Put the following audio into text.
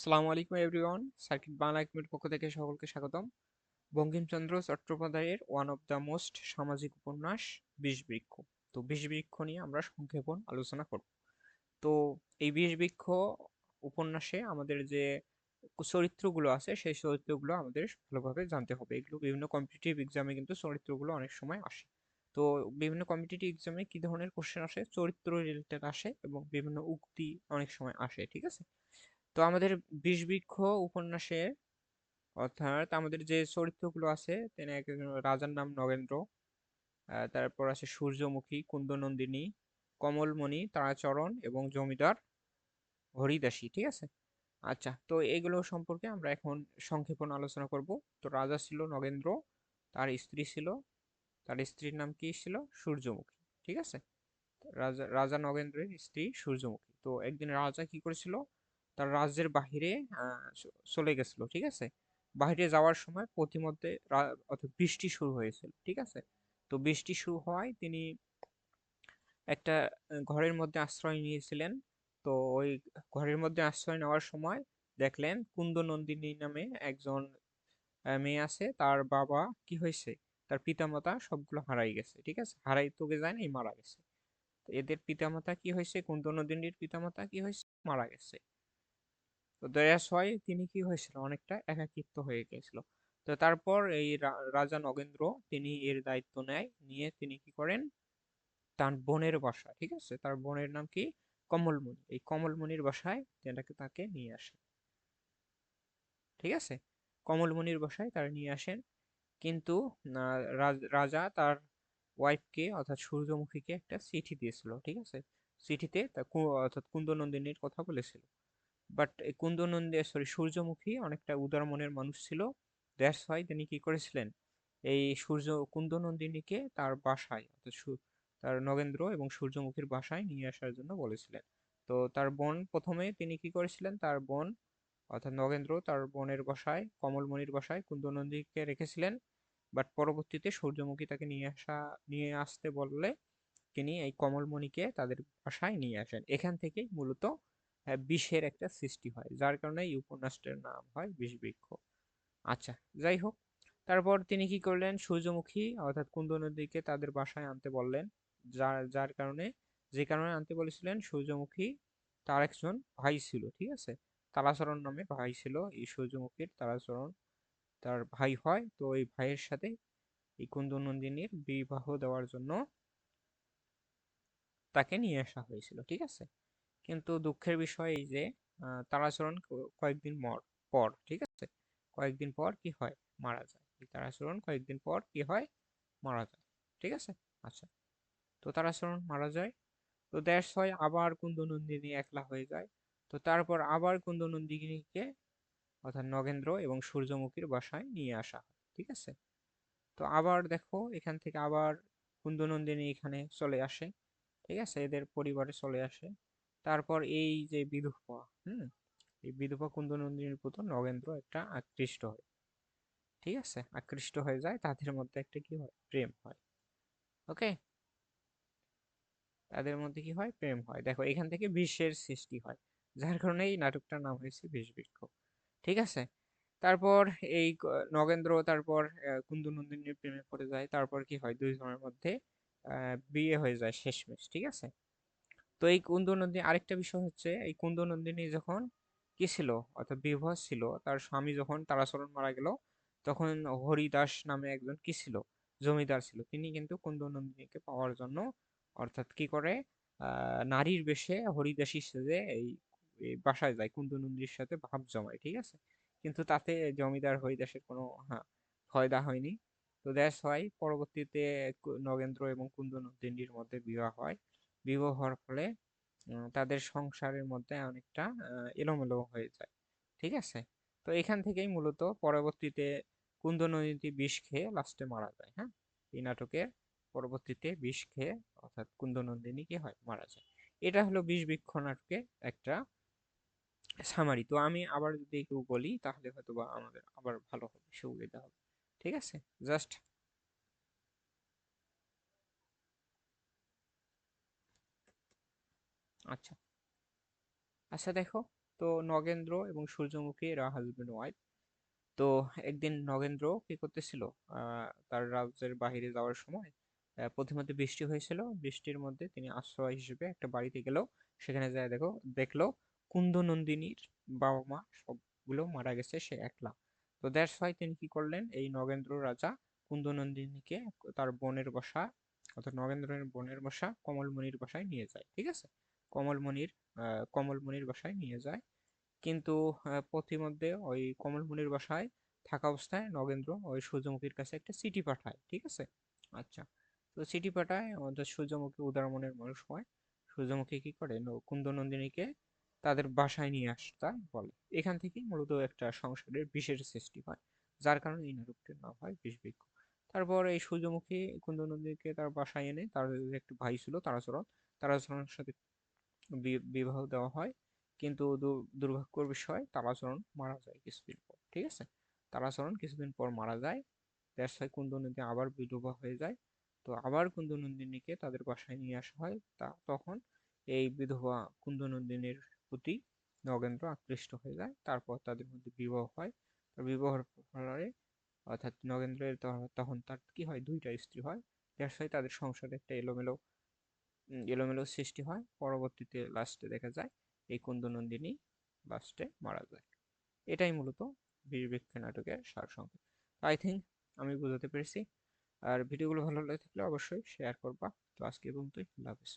আসসালামু আলাইকুম everyone. Circuit Bangla একাডেমির পক্ষ থেকে সকলকে স্বাগতম। বঙ্কিমচন্দ্র চট্টোপাধ্যায়ের ওয়ান অফ দ্য মোস্ট সামাজিক উপন্যাস, বিষবৃক্ষ। তো বিষবৃক্ষ নিয়ে আমরা সংক্ষেপণ আলোচনা করব। তো এই বিষবৃক্ষ উপন্যাসে আমাদের যে চরিত্রগুলো আছে, সেই চরিত্রগুলো আমাদের ভালোভাবে জানতে হবে। এগুলো বিভিন্ন কম্পিটিটিভ এক্সামে কিন্তু চরিত্রগুলো অনেক সময় আসে। তো বিভিন্ন কম্পিটিটিভ এক্সামে কি ধরনের কোশ্চেন আসে? চরিত্র রিলেটেড আসে এবং বিভিন্ন উক্তি অনেক সময় আসে, ঠিক আছে? তো আমাদের বিষবৃক্ষ উপন্যাসে অর্থাৎ আমাদের যে চরিত্রগুলো আছে, তিনি রাজার নাম নগেন্দ্র তারপর আছে সূর্যমুখী, কুন্দনন্দিনী, কমলমণি, তারাচরণ এবং জমিদার হরিদাসী, ঠিক আছে? আচ্ছা তো এগুলো সম্পর্কে আমরা এখন সংক্ষেপণ আলোচনা করব। তো রাজা ছিল নগেন্দ্র, তার স্ত্রী ছিল, তার স্ত্রীর নাম কি ছিল? সূর্যমুখী, ঠিক আছে? রাজা রাজা নগেন্দ্রের স্ত্রী সূর্যমুখী। তো একদিন রাজা কি করেছিল? তার রাজ্যের বাহিরে চলে গেছিল, ঠিক আছে? বাহিরে যাওয়ার সময় অর্থাৎ বৃষ্টি শুরু হয়েছিল, ঠিক আছে? তো বৃষ্টি শুরু হওয়ায় তিনি একটা ঘরের মধ্যে আশ্রয় নিয়েছিলেন। তো ওই ঘরের মধ্যে আশ্রয় নেওয়ার সময় দেখলেন কুন্দ নন্দিনী নামে একজন মেয়ে আছে। তার বাবা কি হয়েছে? তার পিতামাতা সবগুলো হারাই গেছে, ঠিক আছে? হারাই তোকে যায় না মারা গেছে। এদের পিতামাতা কি হয়েছে? কুন্দ নন্দিনীর পিতামাতা কি হয়েছে? মারা গেছে। তো দয়াস হয় তিনি কি হয়েছিল? অনেকটা একাকিত্ব হয়ে গেছিল তো তারপর এই রাজা নগেন্দ্র তিনি এর দায়িত্ব নেয়, নিয়ে তিনি কি করেন? তার বোনের বাসা ঠিক আছে? তার বোনের নাম কি? কমলমণি। এই কমলমণির বাসায় যেটাকে তাকে নিয়ে আসে। ঠিক আছে? কমলমণির বাসায় তারা নিয়ে আসেন। কিন্তু রাজা তার ওয়াইফকে অর্থাৎ সূর্যমুখীকে একটা চিঠি দিয়েছিল, ঠিক আছে? চিঠিতে অর্থাৎ কুন্দনন্দিনীর কথা বলেছিল। বাট কুন্দনন্দী, সরি, সূর্যমুখী অনেকটা উদার মনের মানুষ ছিল। দ্যাটস ওয়াই তিনি কি করেছিলেন? এই সূর্য, কুন্দনন্দিনীকে তার বাসায় তার নগেন্দ্র এবং সূর্যমুখীর বাসায় নিয়ে আসার জন্য বলেছিলেন। তো তার বোন প্রথমে তিনি কি করেছিলেন? তার বোন, অর্থাৎ নগেন্দ্র, তার বোনের বাসায়, কমলমণির বাসায় কুন্দনন্দীকে রেখেছিলেন। বাট পরবর্তীতে সূর্যমুখী তাকে নিয়ে আসা, নিয়ে আসতে বললে তিনি এই কমলমণিকে তাদের বাসায় নিয়ে আসেন। এখান থেকেই মূলত বিষের একটা সৃষ্টি হয়। যার কারণে এই উপন্যাসটার নাম হয় বিষবৃক্ষ। আচ্ছা যাই হোক, তারপর তিনি কি করলেন? সূর্যমুখী, অর্থাৎ কুন্দ নদীকে তাদের বাসায় আনতে বললেন। যার যার কারণে, যে কারণে আনতে বলেছিলেন, সূর্যমুখী তার একজন ভাই ছিল, ঠিক আছে? তারাচরণ নামে ভাই ছিল, এই সূর্যমুখীর তারাচরণ তার ভাই হয়। তো এই ভাইয়ের সাথে এই কুন্দনন্দিনীর বিবাহ দেওয়ার জন্য তাকে নিয়ে আসা হয়েছিল, ঠিক আছে? কিন্তু দুঃখের বিষয় এই যে তারাচরণ কয়েকদিন পর, ঠিক আছে? কয়েকদিন পর কি হয়? মারা যায়। তারাচরণ কয়েকদিন পর কি হয়? মারা যায়, ঠিক আছে? আচ্ছা তো তারাচরণ মারা যায়। তো দেশ হয় আবার কুন্দনন্দিনী একলা হয়ে যায়। তো তারপর আবার কুন্দনন্দিনীকে অর্থাৎ নগেন্দ্র এবং সূর্যমুখীর বাসায় নিয়ে আসা ঠিক আছে? তো আবার দেখো, এখান থেকে আবার কুন্দনন্দিনী এখানে চলে আসে, ঠিক আছে? এদের পরিবারে চলে আসে। তারপর এই যে বিধবা হুম? এই বিধবা কুন্দনন্দিনীর পুত্র নগেন্দ্র একটা আকৃষ্ট হয়। ঠিক আছে? আকৃষ্ট হয়ে যায়, তাদের মধ্যে একটা কি হয়? প্রেম হয়। ওকে? তাদের মধ্যে কি হয়? প্রেম হয়। দেখো, এখান থেকে বিশ্বের সৃষ্টি হয়, যার কারণে এই নাটকটার নাম হয়েছে বিষবৃক্ষ। ঠিক আছে? তারপর এই নগেন্দ্র তারপর কুন্দনন্দিনীর প্রেমে পড়ে যায়। তারপর কি হয়? দুই জনের মধ্যে বিয়ে হয়ে যায় শেষমেশ। ঠিক আছে? তো এই কুন্দনন্দিনী আরেকটা বিষয় হচ্ছে, এই কুন্দনন্দিনী যখন কি ছিল অর্থাৎ বিবাহ ছিল, তার স্বামী যখন তারাচরণ মারা গেল, তখন হরিদাস নামে একজন কি ছিল জমিদার ছিল। তিনি কিন্তু কুন্দনন্দিনীকে পাওয়ার জন্য অর্থাৎ কি করে? নারীর বেশে হরিদাসী সেজে এই বাসায় যায় কুন্দনন্দির সাথে ভাব জমায়, ঠিক আছে? কিন্তু তাতে জমিদার হরিদাসের কোনো হ্যাঁ ফয়দা হয়নি। তো দেশ হয়, পরবর্তীতে নগেন্দ্র এবং কুন্দনন্দিনীর মধ্যে বিবাহ হয়। বিবাহ হওয়ার ফলে তাদের সংসারের মধ্যে অনেকটা এলোমেলো হয়ে যায়, ঠিক আছে? তো এখান থেকেই মূলত পরবর্তীতে কুন্দ নদীতে বিষ খেয়ে লাস্টে মারা যায় হ্যাঁ? এই নাটকের পরবর্তীতে বিষ খেয়ে অর্থাৎ কুন্দনন্দিনী কি হয়? মারা যায়। এটা হলো বিষ বৃক্ষ নাটকের একটা সামারি তো আমি আবার যদি একটু বলি, তাহলে হয়তো বা আমাদের আবার ভালো হবে, সুবিধা হবে, ঠিক আছে? জাস্ট আচ্ছা। আচ্ছা দেখো, তো নগেন্দ্র এবং সূর্যমুখী এরা হাজবেন্ড ওয়াইফ তো একদিন নগেন্দ্র কি করতেছিল? তার রাজ্যের বাইরে যাওয়ার সময় প্রথমত বৃষ্টি হয়েছিল। বৃষ্টির মধ্যে তিনি আশ্রয় হিসেবে একটা বাড়িতে গেল। সেখানে যায় দেখো, দেখল কুন্দনন্দিনীর বাবা মা সবগুলো মারা গেছে, সে একলা। তো দ্যাটস ওয়াই তিনি কি করলেন? এই নগেন্দ্র রাজা কুন্দনন্দিনীকে তার বোনের বসা, অর্থাৎ নগেন্দ্রের বোনের বসা কমলমণির বসায় নিয়ে যায়, ঠিক আছে? কমলমণির কমলমণির বাসায় নিয়ে যায়। কিন্তু পথিমধ্যে ওই কমলমণির বাসায় থাকা অবস্থায় নগেন্দ্র ওই সূর্যমুখীর কাছে একটা চিঠি পাঠায়, ঠিক আছে? আচ্ছা তো চিঠি পাঠায়, আমাদের সূর্যমুখী উদার মনের মানুষ হয়। সূর্যমুখী কি করে? কুন্দনন্দিনীকে তাদের বাসায় নিয়ে আসতে বলে। এখান থেকেই মূলত একটা সংসারের বিশেষ সৃষ্টি হয়, যার কারণে এই নাটকটির নাম হয় বিষবৃক্ষ। তারপর এই সূর্যমুখী কুন্দনন্দিনীকে তার বাসায় এনে তার একটি ভাই ছিল তারাচরণ, তারাচরণের সাথে বিবাহ দেওয়া হয়। কিন্তু দুর্ভাগ্যের বিষয় তারাচরণ মারা যায় কিছুদিন পর, ঠিক আছে? তারাচরণ কিছুদিন পর মারা যায়। দ্যাটস ওয়াই কুন্দনন্দিনী আবার বিধবা হয়ে যায়। তো আবার কুন্দনন্দিনীকে তাদের বাসায় নিয়ে আসা হয়। তা তখন এই বিধবা কুন্দনন্দিনীর প্রতি নগেন্দ্র আকৃষ্ট হয়ে যায়। তারপর তাদের মধ্যে বিবাহ হয়। বিবাহের ফলে অর্থাৎ নগেন্দ্রের তখন তার কি হয়? দুইটা স্ত্রী হয়। ওয়াই তাদের সংসারে একটা এলোমেলো এলোমেলো সৃষ্টি হয়। পরবর্তীতে লাস্টে দেখা যায়, এই কুন্দনন্দিনী লাস্টে মারা যায়। এটাই মূলত বীরবৃক্ষ নাটকের সারসংক্ষেপ। আই থিঙ্ক আমি বোঝাতে পেরেছি। আর ভিডিওগুলো ভালো লাগে থাকলে অবশ্যই শেয়ার করবা। তো আজকে পর্যন্তই। হাফেজ।